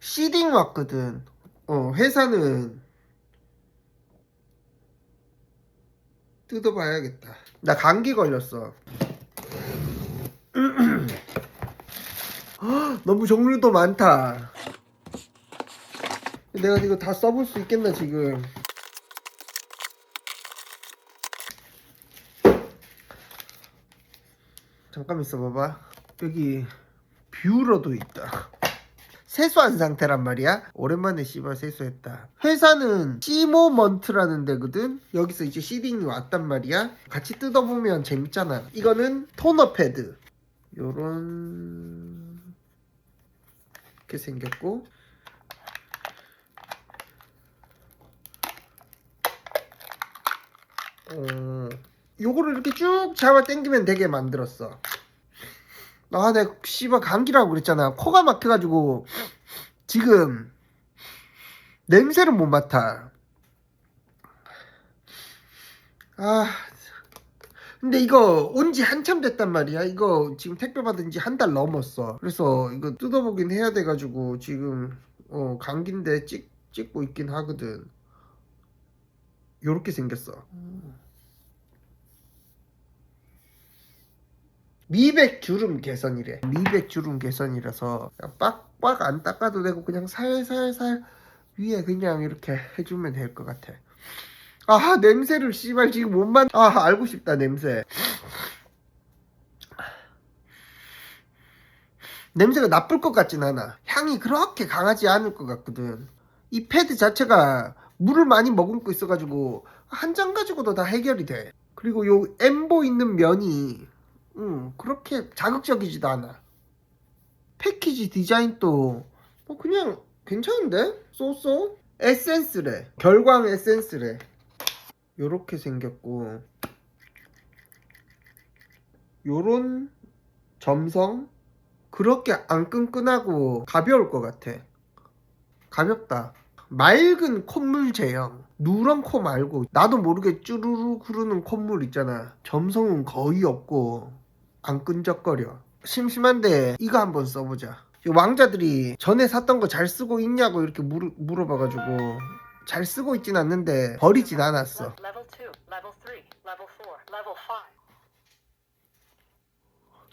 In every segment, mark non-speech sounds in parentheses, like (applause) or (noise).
시딩 왔거든. 어, 회사는 뜯어봐야겠다. 나 감기 걸렸어. (clears throat) 헉, 너무 종류도 많다. 내가 이거 다 써볼 수 있겠나 지금? 잠깐 있어봐봐. 여기 뷰러도 있다. 세수한 상태란 말이야. 오랜만에 씨발 세수했다. 회사는 시모먼트라는 데거든. 여기서 이제 시딩이 왔단 말이야. 같이 뜯어보면 재밌잖아. 이거는 토너 패드. 요런 이렇게 생겼고 어, 요거를 이렇게 쭉 잡아 당기면 되게 만들었어. 아, 내가 씨발 감기라고 그랬잖아. 코가 막혀가지고 지금 냄새를 못 맡아. 아, 근데 이거 온 지 한참 됐단 말이야. 이거 지금 택배 받은 지 한 달 넘었어. 그래서 이거 뜯어보긴 해야 돼가지고 지금 어, 감기인데 찍, 찍고 있긴 하거든. 요렇게 생겼어. 미백 주름 개선이래. 미백 주름 개선이라서 그냥 빡빡 안 닦아도 되고 그냥 살살살 위에 그냥 이렇게 해주면 될 것 같아. 아 냄새를 씨발 지금 못 만 아 알고 싶다 냄새. 냄새가 나쁠 것 같진 않아. 향이 그렇게 강하지 않을 것 같거든. 이 패드 자체가 물을 많이 머금고 있어가지고 한 장 가지고도 다 해결이 돼. 그리고 요 엠보 있는 면이 음, 그렇게 자극적이지도 않아. 패키지 디자인도 뭐 그냥 괜찮은데? 쏘쏘? 에센스래. 결광 에센스래. 요렇게 생겼고 요런 점성 그렇게 안 끈끈하고 가벼울 것 같아. 가볍다. 맑은 콧물 제형. 누런 코 말고 나도 모르게 쭈루루 흐르는 콧물 있잖아. 점성은 거의 없고 안 끈적거려. 심심한데 이거 한번 써보자. 이 왕자들이 전에 샀던 거 잘 쓰고 있냐고 이렇게 물어, 물어봐가지고 잘 쓰고 있진 않는데 버리진 않았어. Level 2, Level 3, Level 4, Level 5.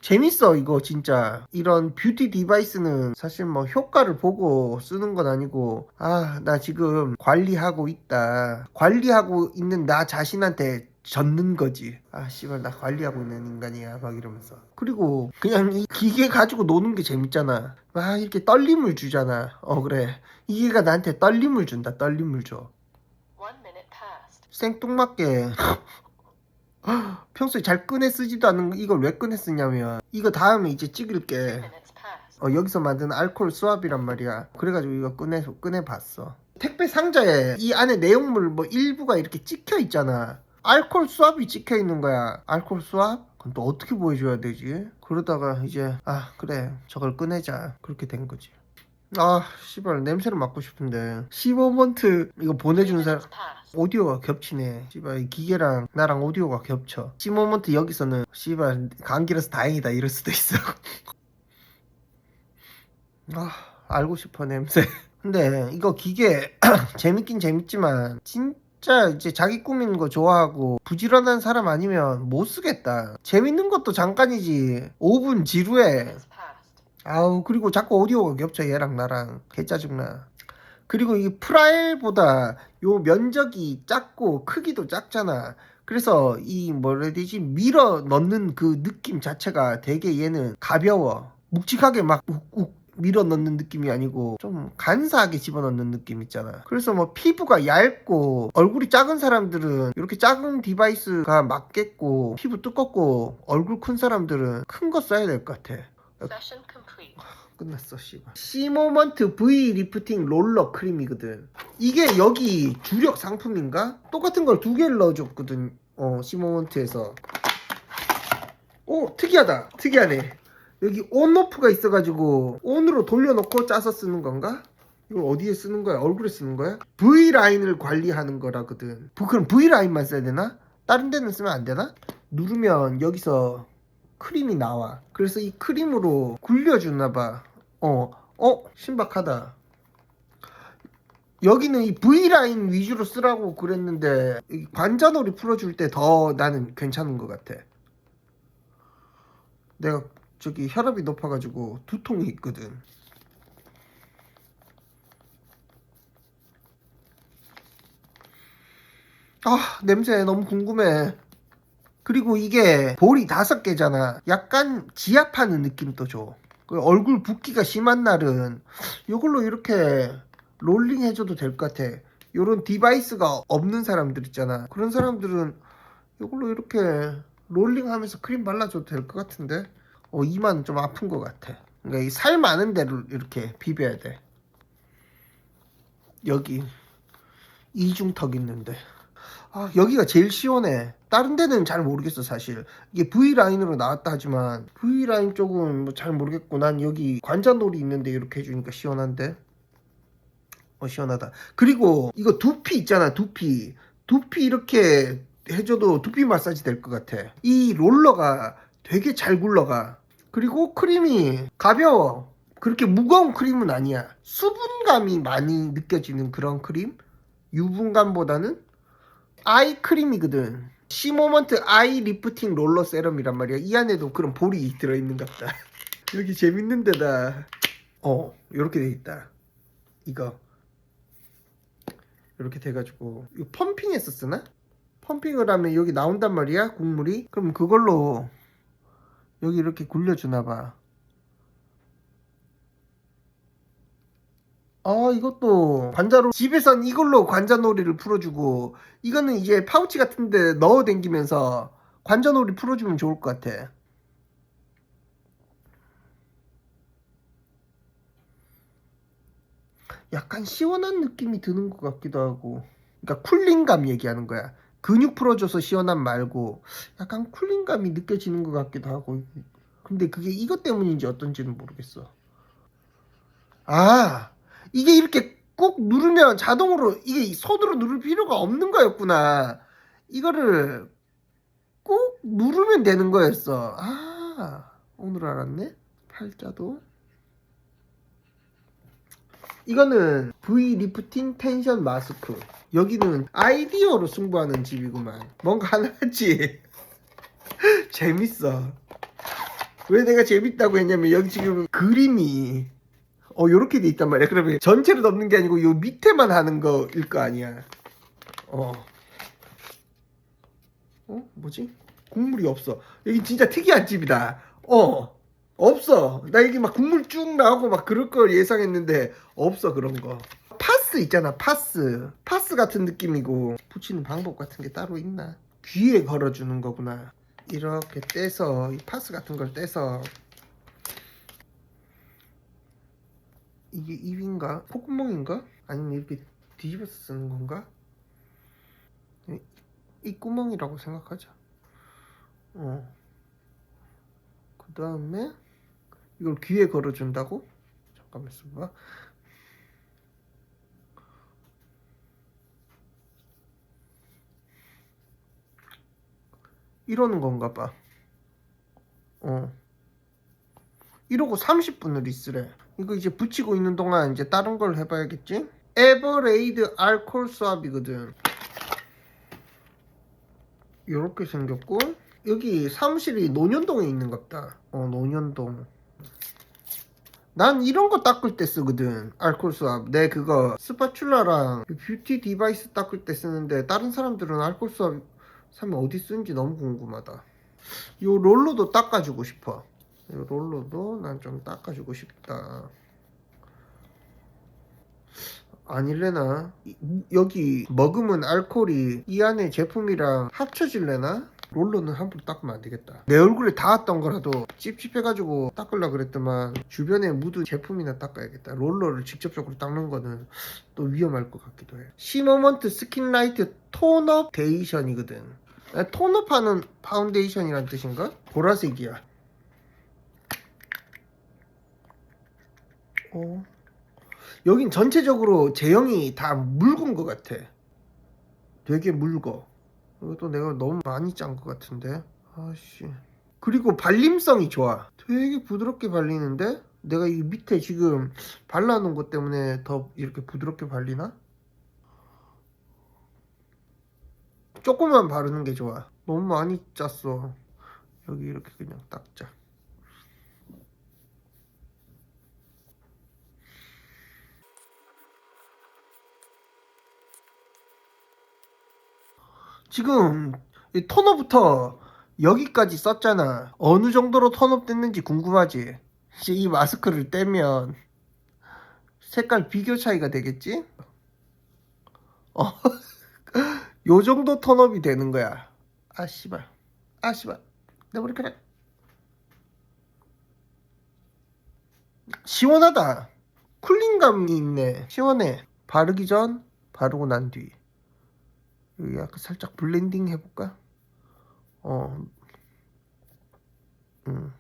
재밌어 이거 진짜 이런 뷰티 디바이스는 사실 뭐 효과를 보고 쓰는 건 아니고 아 나 지금 관리하고 있다 관리하고 있는 나 자신한테 젖는 거지. 아 씨발 나 관리하고 있는 인간이야. 막 이러면서. 그리고 그냥 이 기계 가지고 노는 게 재밌잖아. 막 이렇게 떨림을 주잖아. 어 그래. 이게가 나한테 떨림을 준다. 떨림을 줘. 생뚱맞게. (laughs) 평소에 잘 꺼내 쓰지도 않는 이걸 왜 꺼내 쓰냐면 이거 다음에 이제 찍을게. 어, 여기서 만든 알코올 수압이란 말이야. 그래가지고 이거 꺼내 꺼내 봤어. 택배 상자에 이 안에 내용물 뭐 일부가 이렇게 찍혀 있잖아 알코올 수압이 찍혀 있는 거야 알코올 수압? 그럼 또 어떻게 보여줘야 되지? 그러다가 이제 아 그래 저걸 꺼내자 그렇게 된 거지 아 씨발 냄새를 맡고 싶은데 15번트 이거 보내주는 사람. 오디오가 겹치네. 씨발 이 기계랑 나랑 오디오가 겹쳐. 시모먼트 여기서는 씨발 감기라서 다행이다 이럴 수도 있어. (laughs) 아 알고 싶어 냄새. (laughs) 근데 이거 기계 (clears throat) 재밌긴 재밌지만 진 짜 이제 자기 꾸미는 거 좋아하고 부지런한 사람 아니면 못 쓰겠다. 재밌는 것도 잠깐이지. 5분 지루해. 아우 그리고 자꾸 오디오가 겹쳐 얘랑 나랑 개 짜증나 그리고 이 프라일보다 요 면적이 작고 크기도 작잖아 그래서 이 뭐라 해야 되지 밀어 넣는 그 느낌 자체가 되게 얘는 가벼워 묵직하게 막 욱 욱 밀어 넣는 느낌이 아니고 좀 간사하게 집어 넣는 느낌 있잖아. 그래서 뭐 피부가 얇고 얼굴이 작은 사람들은 이렇게 작은 디바이스가 맞겠고 피부 두껍고 얼굴 큰 사람들은 큰 거 써야 될 것 같아. (laughs) 끝났어 씨발. 시모먼트 V 리프팅 롤러 크림이거든. 이게 여기 주력 상품인가? 똑같은 걸 두 개를 넣어줬거든 어 시모먼트에서. 오 특이하다. 특이하네 여기 온오프가 있어가지고 온으로 돌려놓고 짜서 쓰는 건가? 이걸 어디에 쓰는 거야? 얼굴에 쓰는 거야? V라인을 관리하는 거라거든 부- 그럼 V라인만 써야 되나? 다른 데는 쓰면 안 되나? 누르면 여기서 크림이 나와. 그래서 이 크림으로 굴려주나 봐. 어, 어, 신박하다. 여기는 이 V라인 위주로 쓰라고 그랬는데 이 관자놀이 풀어줄 때 더 나는 괜찮은 것 같아. 내가 저기 혈압이 높아가지고 두통이 있거든. 아 냄새 너무 궁금해. 그리고 이게 볼이 다섯 개잖아. 약간 지압하는 느낌도 줘. 그 얼굴 붓기가 심한 날은 이걸로 이렇게 롤링 해줘도 될 것 같아. 요런 디바이스가 없는 사람들 있잖아. 그런 사람들은 이걸로 이렇게 롤링 하면서 크림 발라줘도 될 것 같은데. 어, 이만 좀 아픈 것 같아. 그러니까 이 살 많은 데를 이렇게 비벼야 돼. 여기 이중턱 있는데. 아, 여기가 제일 시원해. 다른 데는 잘 모르겠어, 사실. 이게 V라인으로 나왔다 하지만, V라인 쪽은 뭐 잘 모르겠고, 난 여기 관자놀이 있는데 이렇게 해주니까 시원한데? 어, 시원하다. 그리고 이거 두피 있잖아, 두피. 두피 이렇게 해줘도 두피 마사지 될 것 같아. 이 롤러가 되게 잘 굴러가. 그리고 크림이 가벼워. 그렇게 무거운 크림은 아니야. 수분감이 많이 느껴지는 그런 크림? 유분감보다는 아이 크림이거든. 시모먼트 아이 리프팅 롤러 세럼이란 말이야. 이 안에도 그런 볼이 들어있는 것 같다. (laughs) 여기 재밌는 데다. 어, 이렇게 돼 있다. 이거. 이렇게 돼가지고. 이거 펌핑해서 쓰나? 펌핑을 하면 여기 나온단 말이야. 국물이. 그럼 그걸로 여기 이렇게 굴려주나 봐. 아 이것도 관자로 집에선 이걸로 관자놀이를 풀어주고 이거는 이제 파우치 같은데 넣어 댕기면서 관자놀이 풀어주면 좋을 것 같아. 약간 시원한 느낌이 드는 것 같기도 하고. 그러니까 쿨링감 얘기하는 거야 근육 풀어줘서 시원함 말고 약간 쿨링감이 느껴지는 것 같기도 하고 근데 그게 이것 때문인지 어떤지는 모르겠어 아 이게 이렇게 꼭 누르면 자동으로 이게 손으로 누를 필요가 없는 거였구나. 이거를 꼭 누르면 되는 거였어. 아, 오늘 알았네. 팔자도. 이거는 V 리프팅 텐션 마스크. 여기는 아이디어로 승부하는 집이구만. 뭔가 하나지. (laughs) 재밌어. 왜 내가 재밌다고 했냐면 여기 지금 그림이 어 요렇게 돼 있단 말이야 그러면 전체를 덮는 게 아니고 요 밑에만 하는 거일 거 아니야 어 어? 뭐지? 국물이 없어 여기 진짜 특이한 집이다 어 없어 나 여기 막 국물 쭉 나오고 막 그럴 걸 예상했는데 없어 그런 거 파스 있잖아 파스 파스 같은 느낌이고 붙이는 방법 같은 게 따로 있나 귀에 걸어주는 거구나 이렇게 떼서 이 파스 같은 걸 떼서 이게 입인가? 콧구멍인가? 아니면 이렇게 뒤집어서 쓰는 건가? 이- 이 구멍이라고 생각하자. 어. 그 다음에 이걸 귀에 걸어준다고? 잠깐만 있어봐. 이러는 건가 봐. 어. 이러고 30분을 있으래. 이거 이제 붙이고 있는 동안 이제 다른 걸 해봐야겠지? 에버레이드 알콜 수압이거든. 이렇게 생겼고 여기 사무실이 논현동에 있는 것 같다. 어 논현동. 난 이런 거 닦을 때 쓰거든. 알콜 수압. 내 그거 스파츌라랑 뷰티 디바이스 닦을 때 쓰는데 다른 사람들은 알콜 수압 사면 어디 쓰는지 너무 궁금하다. 요 롤러도 닦아주고 싶어. 이 롤러도 난 좀 닦아주고 싶다. 아닐래나? 이- 여기 머금은 알코올이 이 안에 제품이랑 합쳐질래나? 롤러는 함부로 닦으면 안 되겠다. 내 얼굴에 닿았던 거라도 찝찝해가지고 닦으려 그랬더만 주변에 묻은 제품이나 닦아야겠다. 롤러를 직접적으로 닦는 거는 또 위험할 것 같기도 해. 시머먼트 스킨라이트 톤업 데이션이거든. 아, 톤업하는 파운데이션이란 뜻인가? 보라색이야. 어. 여긴 전체적으로 제형이 다 묽은 것 같아. 되게 묽어. 이것도 내가 너무 많이 짠 것 같은데? 아씨. 그리고 발림성이 좋아. 되게 부드럽게 발리는데? 내가 이 밑에 지금 발라놓은 것 때문에 더 이렇게 부드럽게 발리나? 조금만 바르는 게 좋아. 너무 많이 짰어. 여기 이렇게 그냥 딱 짜. 지금 이 토너부터 여기까지 썼잖아. 어느 정도로 턴업 됐는지 궁금하지? 이제 이 마스크를 떼면 색깔 비교 차이가 되겠지? 어, (laughs) 요 정도 턴업이 되는 거야. 아, 씨발. 아, 씨발. 내 머리카락. 시원하다. 쿨링감이 있네. 시원해. 바르기 전, 바르고 난 뒤. 여기 약간 살짝 블렌딩 해볼까? 어, 음.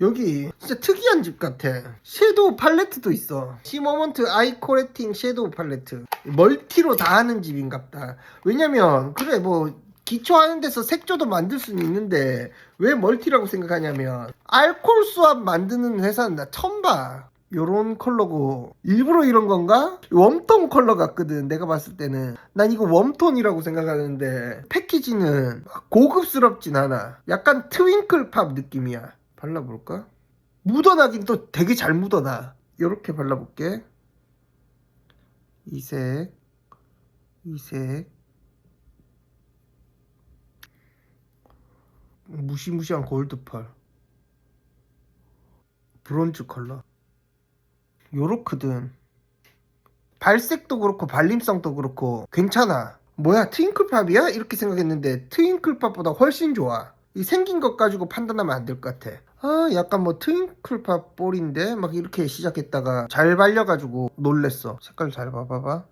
여기 진짜 특이한 집 같아. 섀도우 팔레트도 있어. 시머먼트 아이 코레팅 섀도우 팔레트. 멀티로 다 하는 집인갑다. 왜냐면 그래 뭐 기초하는 데서 색조도 만들 수는 있는데 왜 멀티라고 생각하냐면 알콜 수압 만드는 회사는 나 처음 봐. 요런 컬러고 일부러 이런 건가? 웜톤 컬러 같거든 내가 봤을 때는. 난 이거 웜톤이라고 생각하는데 패키지는 고급스럽진 않아. 약간 트윙클 팝 느낌이야. 발라볼까? 묻어나긴 또 되게 잘 묻어나. 요렇게 발라볼게. 이색 이색. 무시무시한 골드펄. 브론즈 컬러 요렇거든. 발색도 그렇고 발림성도 그렇고 괜찮아. 뭐야 트윙클팝이야? 이렇게 생각했는데 트윙클팝보다 훨씬 좋아. 이 생긴 것 가지고 판단하면 안 될 것 같아. 아 약간 뭐 트윙클팝 볼인데? 막 이렇게 시작했다가 잘 발려가지고 놀랬어. 색깔 잘 봐봐봐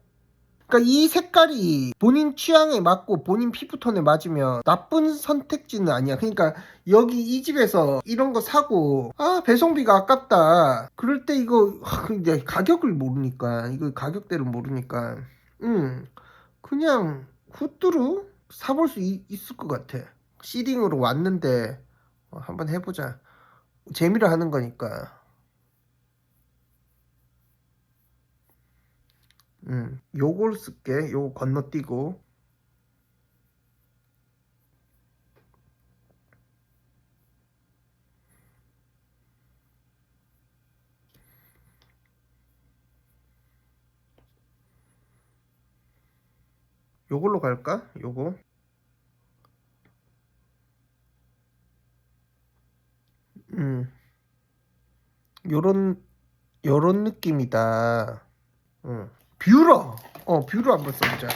그러니까 이 색깔이 본인 취향에 맞고 본인 피부톤에 맞으면 나쁜 선택지는 아니야. 그러니까 여기 이 집에서 이런 거 사고 아 배송비가 아깝다. 그럴 때 이거 하, 근데 가격을 모르니까 이거 가격대를 모르니까 음 그냥 후뚜루 사볼 수 있, 있을 것 같아. 시딩으로 왔는데 어, 한번 해보자. 재미로 하는 거니까. 음, 요걸 쓸게. 요거 건너뛰고. 요걸로 갈까? 요거. 음. 요런 요런 느낌이다. 응. 뷰러. 어, 뷰러 한번 써보자.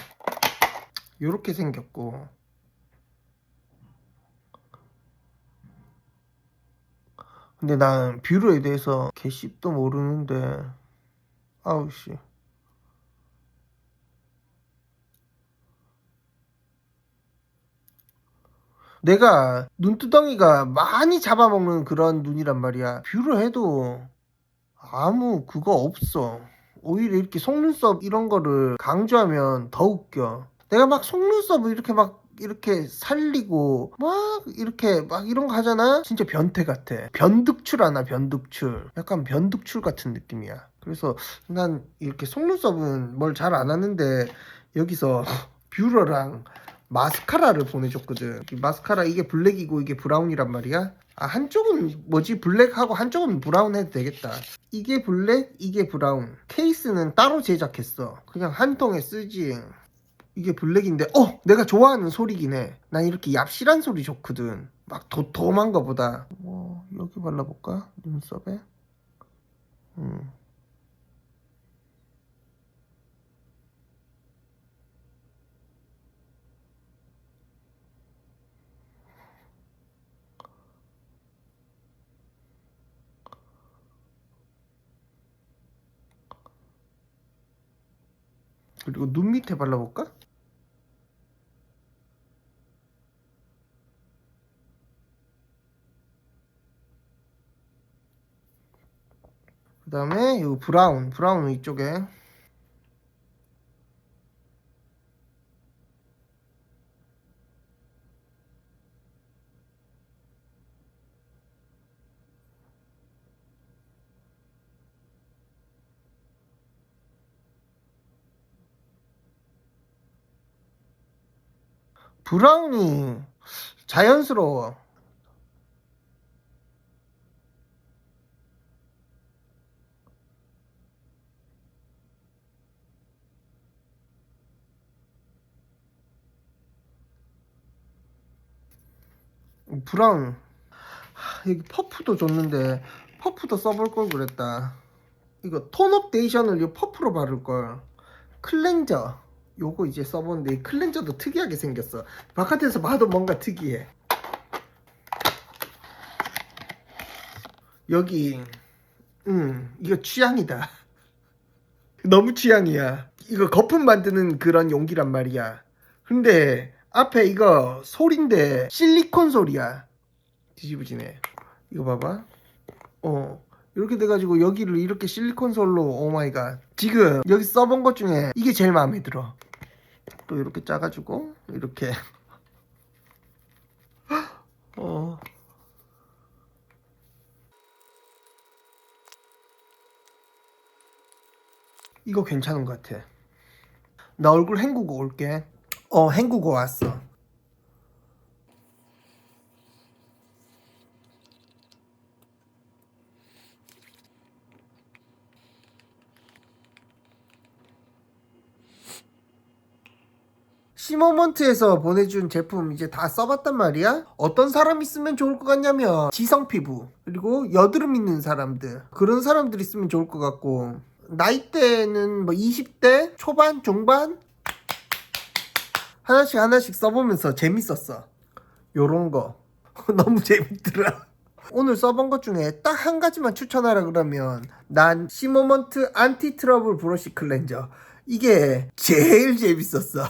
요렇게 생겼고. 근데 난 뷰러에 대해서 개씹도 모르는데. 아우, 씨. 내가 눈두덩이가 많이 잡아먹는 그런 눈이란 말이야. 뷰러 해도 아무 그거 없어. 오히려 이렇게 속눈썹 이런 거를 강조하면 더 웃겨. 내가 막 속눈썹을 이렇게 막 이렇게 살리고 막 이렇게 막 이런 거 하잖아. 진짜 변태 같아. 변득출 하나 변득출. 약간 변득출 같은 느낌이야. 그래서 난 이렇게 속눈썹은 뭘 잘 안 하는데 여기서 (laughs) 뷰러랑 마스카라를 보내줬거든. 이 마스카라 이게 블랙이고 이게 브라운이란 말이야. 아 한쪽은 뭐지 블랙하고 한쪽은 브라운 해도 되겠다. 이게 블랙, 이게 브라운. 케이스는 따로 제작했어. 그냥 한 통에 쓰지. 이게 블랙인데, 어! 내가 좋아하는 소리긴 해. 난 이렇게 얍실한 소리 좋거든. 막 도톰한 거보다. 뭐, 여기 발라볼까? 눈썹에? 음. 그리고 눈 밑에 발라볼까? 그 다음에 이 브라운, 브라운 이쪽에 브라운이 자연스러워. 브라운 하, 여기 퍼프도 줬는데 퍼프도 써볼 걸 그랬다. 이거 톤 업 데이션을 이 퍼프로 바를 걸. 클렌저 요거 이제 써보는데 이 클렌저도 특이하게 생겼어. 바깥에서 봐도 뭔가 특이해. 여기 음 이거 취향이다. (laughs) 너무 취향이야. 이거 거품 만드는 그런 용기란 말이야. 근데 앞에 이거 솔인데 실리콘 솔이야. 뒤집어지네. 이거 봐봐. 어 이렇게 돼가지고 여기를 이렇게 실리콘 솔로 오마이갓. 지금 여기 써본 것 중에 이게 제일 마음에 들어. 또 이렇게 짜가지고 이렇게. (laughs) 어. 이거 괜찮은 것 같아. 나 얼굴 헹구고 올게. 어 헹구고 왔어 시모먼트에서 보내준 제품 이제 다 써봤단 말이야. 어떤 사람이 쓰면 좋을 것 같냐면 지성 피부 그리고 여드름 있는 사람들 그런 사람들이 쓰면 좋을 것 같고 나이대는 뭐 20대 초반 중반 하나씩 하나씩 써보면서 재밌었어. 요런 거 (laughs) 너무 재밌더라. 오늘 써본 것 중에 딱 한 가지만 추천하라 그러면 난 시모먼트 안티 트러블 브러쉬 클렌저 이게 제일 재밌었어.